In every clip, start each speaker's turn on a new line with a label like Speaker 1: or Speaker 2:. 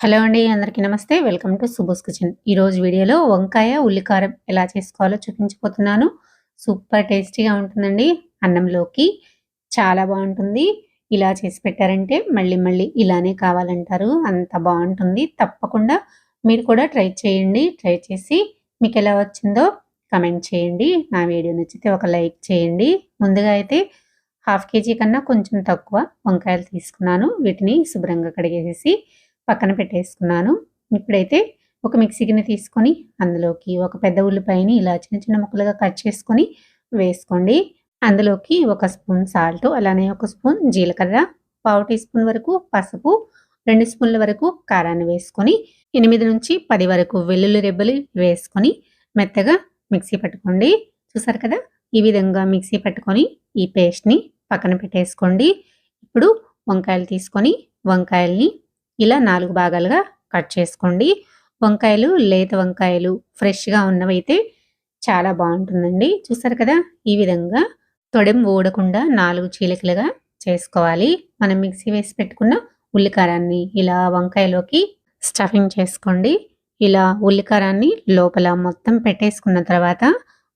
Speaker 1: Hello అండి అందరికీ నమస్తే. Welcome to Subo's kitchen. ఈరోజు వీడియోలో వంకాయ ఉల్లికారం ఎలా చేసుకోవాలో చూపించబోతున్నాను. సూపర్ టేస్టీగా ఉంటుందండి. అన్నంలోకి చాలా బాగుంటుంది. ఇలా చేసి పెట్టారంటే మళ్ళీ మళ్ళీ ఇలానే కావాలంటారు. అంత బాగుంటుంది. తప్పకుండా మీరు కూడా ట్రై చేయండి. ట్రై చేసి మీకు ఎలా వచ్చిందో కమెంట్ చేయండి. నా వీడియో నచ్చితే ఒక లైక్ చేయండి. ముందుగా అయితే హాఫ్ కేజీ కన్నా కొంచెం తక్కువ వంకాయలు తీసుకున్నాను. వీటిని శుభ్రంగా కడిగేసేసి పక్కన పెట్టేసుకున్నాను. ఇప్పుడైతే ఒక మిక్సీని తీసుకొని అందులోకి ఒక పెద్ద ఉల్లిపాయని ఇలా చిన్న చిన్న ముక్కలుగా కట్ చేసుకొని వేసుకోండి. అందులోకి ఒక స్పూన్ సాల్ట్ అలానే ఒక స్పూన్ జీలకర్ర పావు టీ స్పూన్ వరకు పసుపు రెండు స్పూన్ల వరకు కారాన్ని వేసుకొని ఎనిమిది నుంచి పది వరకు వెల్లుల్లి రెబ్బలు వేసుకొని మెత్తగా మిక్సీ పట్టుకోండి. చూసారు కదా? ఈ విధంగా మిక్సీ పట్టుకొని ఈ పేస్ట్ని పక్కన పెట్టేసుకోండి. ఇప్పుడు వంకాయలు తీసుకొని వంకాయల్ని ఇలా నాలుగు భాగాలుగా కట్ చేసుకోండి. వంకాయలు లేత వంకాయలు ఫ్రెష్గా ఉన్నవైతే చాలా బాగుంటుందండి. చూసారు కదా? ఈ విధంగా తొడెం ఊడకుండా నాలుగు చీలికలుగా చేసుకోవాలి. మనం మిక్సీ వేసి పెట్టుకున్న ఉల్లికారాన్ని ఇలా వంకాయలోకి స్టఫింగ్ చేసుకోండి. ఇలా ఉల్లికారాన్ని లోపల మొత్తం పెట్టేసుకున్న తర్వాత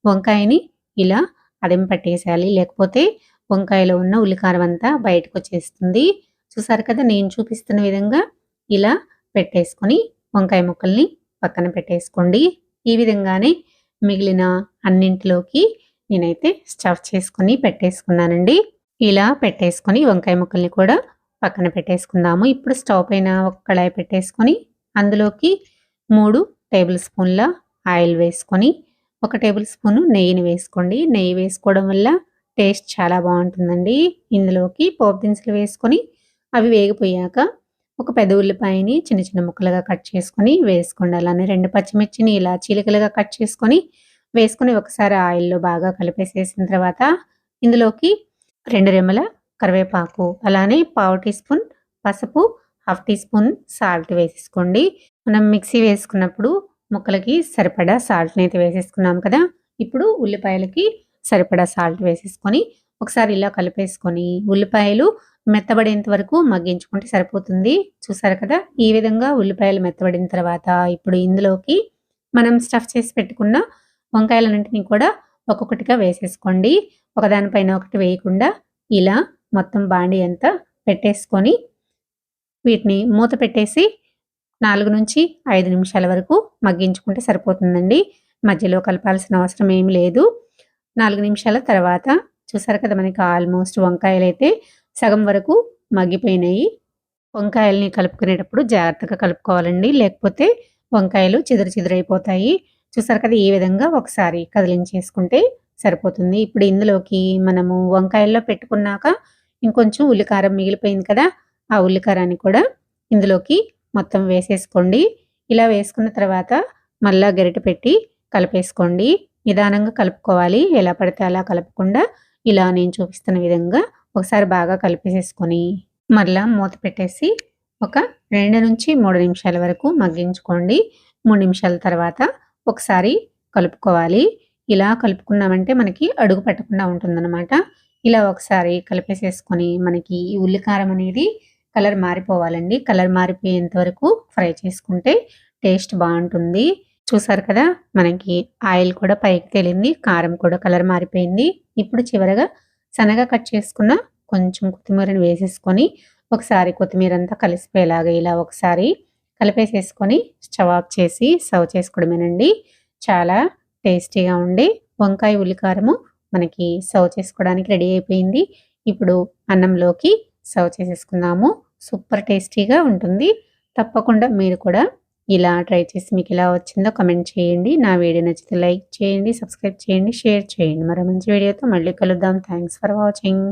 Speaker 1: వంకాయని ఇలా అదెం పట్టేసేయాలి. లేకపోతే వంకాయలో ఉన్న ఉల్లికారం అంతా బయటకు వచ్చేస్తుంది. చూసారు కదా నేను చూపిస్తున్న విధంగా ఇలా పెట్టేసుకొని వంకాయ ముక్కల్ని పక్కన పెట్టేసుకోండి. ఈ విధంగానే మిగిలిన అన్నింటిలోకి నేనైతే స్టఫ్ చేసుకుని పెట్టేసుకున్నానండి. ఇలా పెట్టేసుకొని వంకాయ ముక్కల్ని కూడా పక్కన పెట్టేసుకుందాము. ఇప్పుడు స్టవ్ పైన ఒక కళాయి పెట్టేసుకొని అందులోకి మూడు టేబుల్ స్పూన్ల ఆయిల్ వేసుకొని ఒక టేబుల్ స్పూన్ నెయ్యిని వేసుకోండి. నెయ్యి వేసుకోవడం వల్ల టేస్ట్ చాలా బాగుంటుందండి. ఇందులోకి పోపు దినుసులు వేసుకొని అవి వేగిపోయాక ఒక పెద్ద ఉల్లిపాయని చిన్న చిన్న ముక్కలుగా కట్ చేసుకొని వేసుకోండి అలానే రెండు పచ్చిమిర్చిని ఇలా చీలికలుగా కట్ చేసుకొని వేసుకొని ఒకసారి ఆయిల్లో బాగా కలిపేసేసిన తర్వాత ఇందులోకి రెండు రెమ్మల కరివేపాకు అలానే పావు టీ స్పూన్ పసుపు హాఫ్ టీ స్పూన్ సాల్ట్ వేసేసుకోండి. మనం మిక్సీ వేసుకున్నప్పుడు ముక్కలకి సరిపడా సాల్ట్ని అయితే వేసేసుకున్నాం కదా ఇప్పుడు ఉల్లిపాయలకి సరిపడా సాల్ట్ వేసేసుకొని ఒకసారి ఇలా కలిపేసుకొని ఉల్లిపాయలు మెత్తబడేంత వరకు మగ్గించుకుంటే సరిపోతుంది. చూసారు కదా? ఈ విధంగా ఉల్లిపాయలు మెత్తబడిన తర్వాత ఇప్పుడు ఇందులోకి మనం స్టఫ్ చేసి పెట్టుకున్న వంకాయలన్నింటినీ కూడా ఒక్కొక్కటిగా వేసేసుకోండి. ఒకదానిపైన ఒకటి వేయకుండా ఇలా మొత్తం బాండి అంతా పెట్టేసుకొని వీటిని మూత పెట్టేసి నాలుగు నుంచి ఐదు నిమిషాల వరకు మగ్గించుకుంటే సరిపోతుందండి. మధ్యలో కలపాల్సిన అవసరం ఏమి లేదు. నాలుగు నిమిషాల తర్వాత చూసారు కదా? మనకి ఆల్మోస్ట్ వంకాయలు అయితే సగం వరకు మగ్గిపోయినాయి. వంకాయల్ని కలుపుకునేటప్పుడు జాగ్రత్తగా కలుపుకోవాలండి. లేకపోతే వంకాయలు చిదురు చిదురైపోతాయి. చూసారు కదా ఈ విధంగా ఒకసారి కదిలించేసుకుంటే సరిపోతుంది. ఇప్పుడు ఇందులోకి మనము వంకాయల్లో పెట్టుకున్నాక ఇంకొంచెం ఉల్లికారం మిగిలిపోయింది కదా ఆ ఉల్లికారాన్ని కూడా ఇందులోకి మొత్తం వేసేసుకోండి. ఇలా వేసుకున్న తర్వాత మళ్ళా గరిట పెట్టి కలిపేసుకోండి. నిదానంగా కలుపుకోవాలి. ఎలా పడితే అలా కలపకుండా ఇలా నేను చూపిస్తున్న విధంగా ఒకసారి బాగా కలిపేసేసుకొని మరలా మూత పెట్టేసి ఒక రెండు నుంచి మూడు నిమిషాల వరకు మగ్గించుకోండి. మూడు నిమిషాల తర్వాత ఒకసారి కలుపుకోవాలి. ఇలా కలుపుకున్నామంటే మనకి అడుగు పెట్టకుండా ఉంటుందన్నమాట. ఇలా ఒకసారి కలిపేసేసుకొని మనకి ఈ ఉల్లికారం అనేది కలర్ మారిపోవాలండి. కలర్ మారిపోయేంత వరకు ఫ్రై చేసుకుంటే టేస్ట్ బాగుంటుంది. చూసారు కదా మనకి ఆయిల్ కూడా పైకి తేలింది కారం కూడా కలర్ మారిపోయింది. ఇప్పుడు చివరగా సన్నగా కట్ చేసుకున్న కొంచెం కొత్తిమీరని వేసేసుకొని ఒకసారి కొత్తిమీర అంతా కలిసిపోయేలాగా ఇలా ఒకసారి కలిపేసేసుకొని స్టవ్ ఆఫ్ చేసి సర్వ్ చేసుకోవడమేనండి. చాలా టేస్టీగా ఉండి వంకాయ ఉల్లికారము మనకి సర్వ్ చేసుకోవడానికి రెడీ అయిపోయింది. ఇప్పుడు అన్నంలోకి సర్వ్ చేసేసుకుందాము. సూపర్ టేస్టీగా ఉంటుంది. తప్పకుండా మీరు కూడా ఇలా ట్రై చేసి మీకు ఎలా వచ్చిందో కమెంట్ చేయండి. నా వీడియో నచ్చితే లైక్ చేయండి సబ్స్క్రైబ్ చేయండి షేర్ చేయండి. మరో మంచి వీడియోతో మళ్ళీ కలుద్దాం. Thanks for watching.